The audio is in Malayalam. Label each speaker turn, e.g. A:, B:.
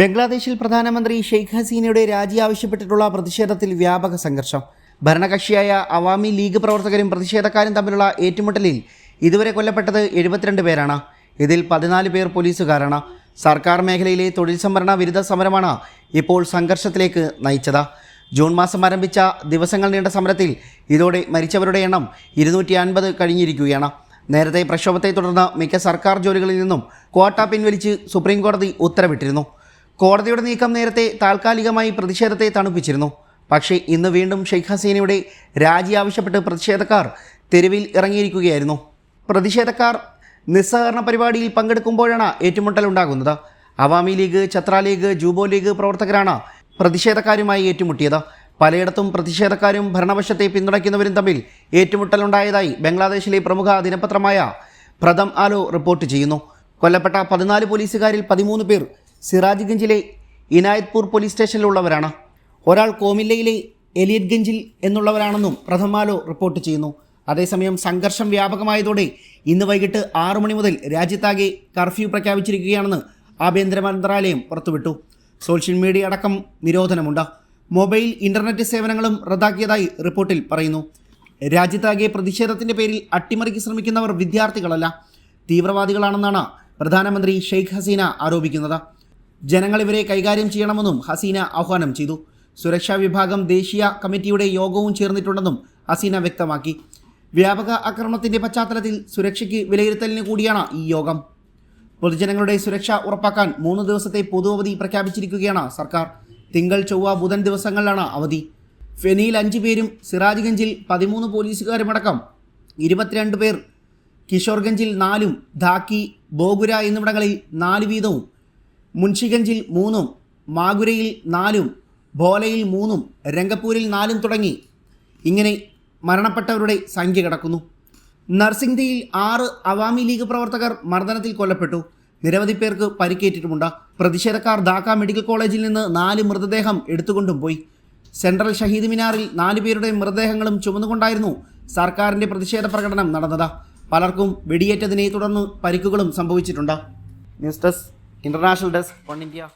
A: ബംഗ്ലാദേശിൽ പ്രധാനമന്ത്രി ഷെയ്ഖ് ഹസീനയുടെ രാജി ആവശ്യപ്പെട്ടിട്ടുള്ള പ്രതിഷേധത്തിൽ വ്യാപക സംഘർഷം. ഭരണകക്ഷിയായ അവാമി ലീഗ് പ്രവർത്തകരും പ്രതിഷേധക്കാരും തമ്മിലുള്ള ഏറ്റുമുട്ടലിൽ ഇതുവരെ കൊല്ലപ്പെട്ടത് എഴുപത്തിരണ്ട് പേരാണ്. ഇതിൽ പതിനാല് പേർ പോലീസുകാരാണ്. സർക്കാർ മേഖലയിലെ തൊഴിൽ സംവരണ വിരുദ്ധ സമരമാണ് ഇപ്പോൾ സംഘർഷത്തിലേക്ക് നയിച്ചത്. ജൂൺ മാസം ആരംഭിച്ച ദിവസങ്ങൾ നീണ്ട സമരത്തിൽ ഇതോടെ മരിച്ചവരുടെ എണ്ണം ഇരുന്നൂറ്റി അൻപത് കഴിഞ്ഞിരിക്കുകയാണ്. നേരത്തെ പ്രക്ഷോഭത്തെ തുടർന്ന് മിക്ക സർക്കാർ ജോലികളിൽ നിന്നും ക്വാട്ട പിൻവലിച്ച് സുപ്രീം കോടതി ഉത്തരവിട്ടിരുന്നു. കോടതിയുടെ നീക്കം നേരത്തെ താൽക്കാലികമായി പ്രതിഷേധത്തെ തണുപ്പിച്ചിരുന്നു. പക്ഷേ ഇന്ന് വീണ്ടും ഷെയ്ഖ് ഹസീനയുടെ രാജി ആവശ്യപ്പെട്ട് പ്രതിഷേധക്കാർ തെരുവിൽ ഇറങ്ങിയിരിക്കുകയായിരുന്നു. പ്രതിഷേധക്കാർ നിസ്സഹകരണ പരിപാടിയിൽ പങ്കെടുക്കുമ്പോഴാണ് ഏറ്റുമുട്ടലുണ്ടാകുന്നത് അവാമി ലീഗ് ഛത്ര ലീഗ് ജൂബോ ലീഗ് പ്രവർത്തകരാണ് പ്രതിഷേധക്കാരുമായി ഏറ്റുമുട്ടിയത്. പലയിടത്തും പ്രതിഷേധക്കാരും ഭരണപക്ഷത്തെ പിന്തുണയ്ക്കുന്നവരും തമ്മിൽ ഏറ്റുമുട്ടലുണ്ടായതായി ബംഗ്ലാദേശിലെ പ്രമുഖ ദിനപത്രമായ പ്രഥം ആലോ റിപ്പോർട്ട് ചെയ്യുന്നു. കൊല്ലപ്പെട്ട പതിനാല് പോലീസുകാരിൽ പതിമൂന്ന് പേർ സിറാജ്ഗഞ്ചിലെ ഇനായത്പൂർ പോലീസ് സ്റ്റേഷനിലുള്ളവരാണ്. ഒരാൾ കോമില്ലയിലെ എലിയറ്റ്ഗഞ്ചിൽ എന്നുള്ളവരാണെന്നും പ്രഥമാലോ റിപ്പോർട്ട് ചെയ്യുന്നു. അതേസമയം സംഘർഷം വ്യാപകമായതോടെ ഇന്ന് വൈകിട്ട് ആറു മണി മുതൽ രാജ്യത്താകെ കർഫ്യൂ പ്രഖ്യാപിച്ചിരിക്കുകയാണെന്ന് ആഭ്യന്തര മന്ത്രാലയം പുറത്തുവിട്ടു. സോഷ്യൽ മീഡിയ അടക്കം നിരോധനമുണ്ട്. മൊബൈൽ ഇന്റർനെറ്റ് സേവനങ്ങളും റദ്ദാക്കിയതായി റിപ്പോർട്ടിൽ പറയുന്നു. രാജ്യത്താകെ പ്രതിഷേധത്തിന്റെ പേരിൽ അട്ടിമറിക്ക് ശ്രമിക്കുന്നവർ വിദ്യാർത്ഥികളല്ല. തീവ്രവാദികളാണെന്നാണ് പ്രധാനമന്ത്രി ഷെയ്ഖ് ഹസീന ആരോപിക്കുന്നത്. ജനങ്ങൾ ഇവരെ കൈകാര്യം ചെയ്യണമെന്നും ഹസീന ആഹ്വാനം ചെയ്തു. സുരക്ഷാ വിഭാഗം ദേശീയ കമ്മിറ്റിയുടെ യോഗവും ചേർന്നിട്ടുണ്ടെന്നും ഹസീന വ്യക്തമാക്കി. വ്യാപക ആക്രമണത്തിന്റെ പശ്ചാത്തലത്തിൽ സുരക്ഷയ്ക്ക് വിലയിരുത്തലിന് കൂടിയാണ് ഈ യോഗം. പൊതുജനങ്ങളുടെ സുരക്ഷ ഉറപ്പാക്കാൻ മൂന്ന് ദിവസത്തെ പൊതു അവധി പ്രഖ്യാപിച്ചിരിക്കുകയാണ് സർക്കാർ. തിങ്കൾ ചൊവ്വ ബുധൻ ദിവസങ്ങളിലാണ് അവധി. ഫെനിയിൽ അഞ്ച് പേരും സിറാജ്ഗഞ്ചിൽ പതിമൂന്ന് പോലീസുകാരുമടക്കം. ഇരുപത്തിരണ്ട് പേർ കിഷോർഗഞ്ചിൽ നാലും ധാക്കി ബോഗുര എന്നിവിടങ്ങളിൽ നാല് വീതവും മുൻഷിഗഞ്ചിൽ മൂന്നും മാഗുരയിൽ നാലും ഭോലയിൽ മൂന്നും രംഗപ്പൂരിൽ നാലും തുടങ്ങി. ഇങ്ങനെ മരണപ്പെട്ടവരുടെ സംഖ്യ കിടക്കുന്നു. നർസിംഗ്ദിയിൽ ആറ് അവാമി ലീഗ് പ്രവർത്തകർ മർദ്ദനത്തിൽ കൊല്ലപ്പെട്ടു. നിരവധി പേർക്ക് പരിക്കേറ്റിട്ടുമുണ്ട്. പ്രതിഷേധക്കാർ ധാക്ക മെഡിക്കൽ കോളേജിൽ നിന്ന് നാല് മൃതദേഹം എടുത്തുകൊണ്ടും പോയി. സെൻട്രൽ ഷഹീദ് മിനാറിൽ നാലു പേരുടെ മൃതദേഹങ്ങളും ചുമന്നുകൊണ്ടായിരുന്നു സർക്കാരിന്റെ പ്രതിഷേധ പ്രകടനം നടന്നത്. പലർക്കും വെടിയേറ്റതിനെ തുടർന്ന് പരിക്കുകളും സംഭവിച്ചിട്ടുണ്ട്. News desk international desk one India.